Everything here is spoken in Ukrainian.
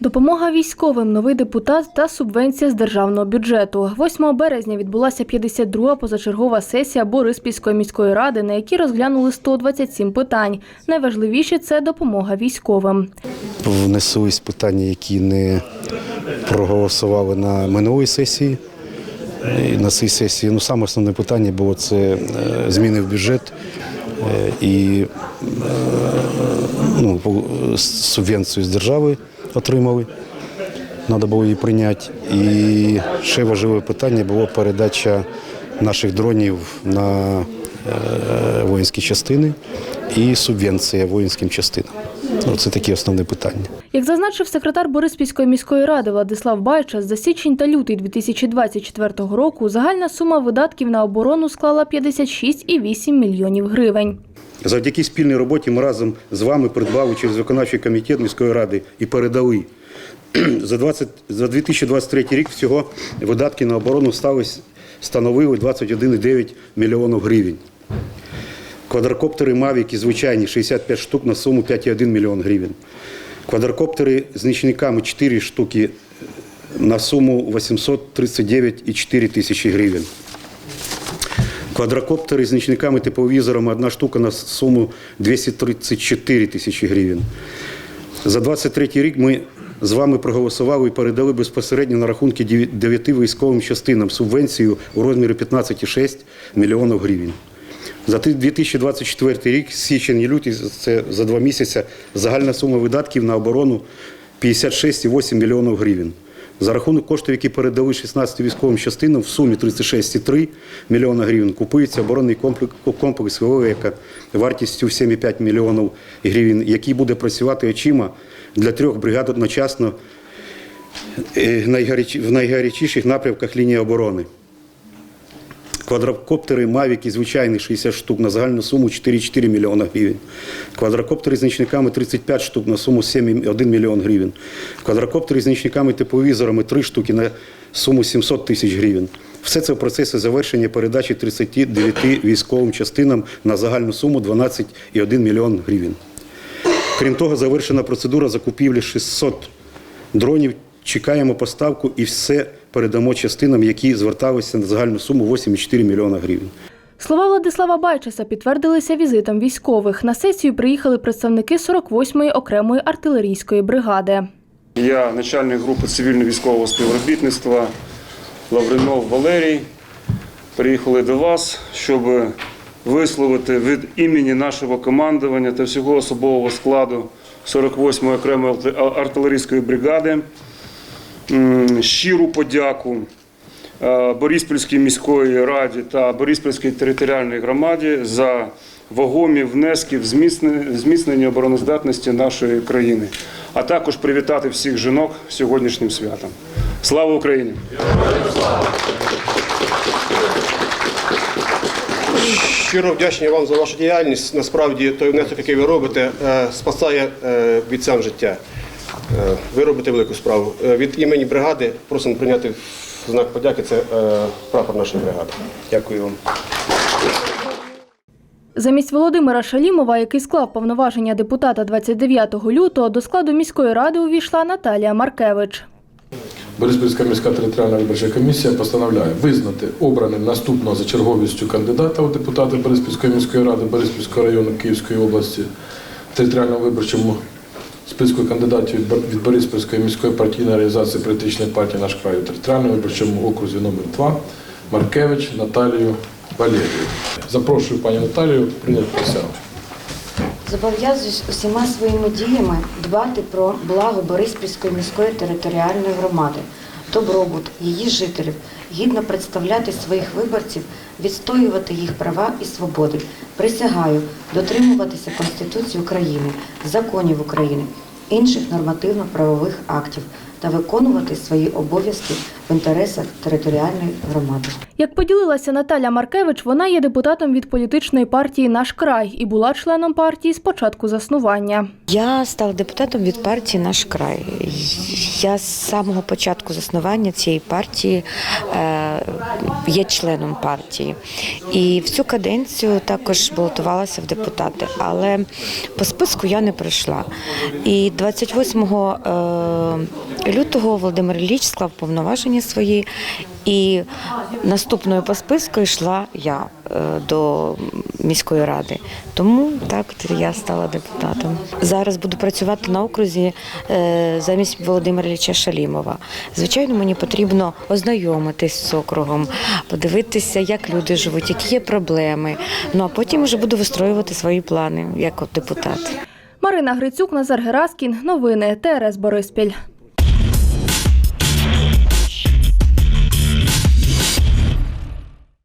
Допомога військовим, новий депутат та субвенція з державного бюджету. 8 березня відбулася 52-га позачергова сесія Бориспільської міської ради, на якій розглянули 127 питань. Найважливіше це допомога військовим. внеслись питання, які не проголосували на минулій сесії. І на цій сесії ну, саме основне питання було це е, зміни в бюджет е, і е, ну, субвенцію з держави отримали. Треба було її прийняти. І ще важливе питання було передача наших дронів на е, воїнські частини і субвенція воїнським частинам. Ну, Це такі основні питання. Як зазначив секретар Бориспільської міської ради Владислав Байча, за січень та лютий 2024 року загальна сума видатків на оборону склала 56,8 мільйонів гривень. Завдяки спільній роботі ми разом з вами придбали через виконавчий комітет міської ради і передали. За, 20, за 2023 рік всього видатки на оборону становили 21,9 мільйонів гривень. Квадрокоптери Мавіки звичайні 65 штук на суму 5,1 мільйон гривень. Квадрокоптери з нічниками 4 штуки на суму 839,4 тисячі гривень. Квадрокоптери з нічниками тепловізорами одна штука на суму 234 тисячі гривень. За 23 рік ми з вами проголосували і передали безпосередньо на рахунки 9 військовим частинам субвенцію у розмірі 15,6 мільйонів гривень. За 2024 рік, січень і лютий, це за два місяці, загальна сума видатків на оборону 56,8 мільйонів гривень. За рахунок коштів, які передали 16 військовим частинам, в сумі 36,3 мільйона гривень купується оборонний комплекс, «Велика» вартістю в 7,5 мільйонів гривень, який буде працювати очима для трьох бригад одночасно е, в найгарячіших напрямках лінії оборони. Квадрокоптери Мавіки звичайні 60 штук на загальну суму 4,4 мільйона гривень. Квадрокоптери з нічниками 35 штук на суму 7,1 мільйон гривень. Квадрокоптери з нічниками тепловізорами 3 штуки на суму 700 тисяч гривень. Все це в процесі завершення передачі 39 військовим частинам на загальну суму 12,1 мільйон гривень. Крім того, завершена процедура закупівлі 600 дронів. Чекаємо поставку і все передамо частинам, які зверталися на загальну суму 8,4 мільйона гривень. Слова Владислава Байчеса підтвердилися візитом військових. На сесію приїхали представники 48-ї окремої артилерійської бригади. Я начальник групи цивільно-військового співробітництва Лавринов Валерій. Приїхали до вас, щоб висловити від імені нашого командування та всього особового складу 48-ї окремої артилерійської бригади м, щиру подяку е, Бориспільській міської раді та Бориспільській територіальній громаді за вагомі внески в зміцнення- обороноздатності нашої країни, а також привітати всіх жінок сьогоднішнім святом. Слава Україні! Щиро вдячні вам за вашу діяльність. Насправді той внесок, який ви робите, е, спасає е, бійцям життя. Е, Ви робите велику справу. Е, Від імені бригади просимо прийняти в знак подяки. Це е, прапор нашої бригади. Дякую вам. Замість Володимира Шалімова, який склав повноваження депутата 29 лютого, до складу міської ради увійшла Наталія Маркевич. Бориспільська міська територіальна виборча комісія постановляє визнати обраним наступного за черговістю кандидата у депутати Бориспільської міської ради Бориспільського району Київської області в територіальному виборчому списку кандидатів від Бориспільської міської партійної організації політичної партії «Наш край» у територіальному виборчому окрузі номер 2 Маркевич Наталію Валерію. Запрошую пані Наталію прийняти присягу. Зобов'язуюсь усіма своїми діями дбати про благо Бориспільської міської територіальної громади, добробут її жителів, гідно представляти своїх виборців, відстоювати їх права і свободи. Присягаю дотримуватися Конституції України, законів України, інших нормативно-правових актів та виконувати свої обов'язки в інтересах територіальної громади. Як поділилася Наталя Маркевич, вона є депутатом від політичної партії Наш край і була членом партії з початку заснування. Я стала депутатом від партії Наш край. Я з самого початку заснування цієї партії е, є членом партії. І в цю каденцію також балотувалася в депутати, але по списку я не пройшла. І 28 е, лютого Володимир Ілліч склав повноваження свої, і наступною по списку йшла я е, до міської ради. Тому так я стала депутатом. Зараз буду працювати на окрузі е, замість Володимира Ілліча Шалімова. Звичайно, мені потрібно ознайомитись з округом, подивитися, як люди живуть, які є проблеми. Ну а потім вже буду вистроювати свої плани як депутат. Марина Грицюк, Назар Гераскін. Новини ТРС Бориспіль.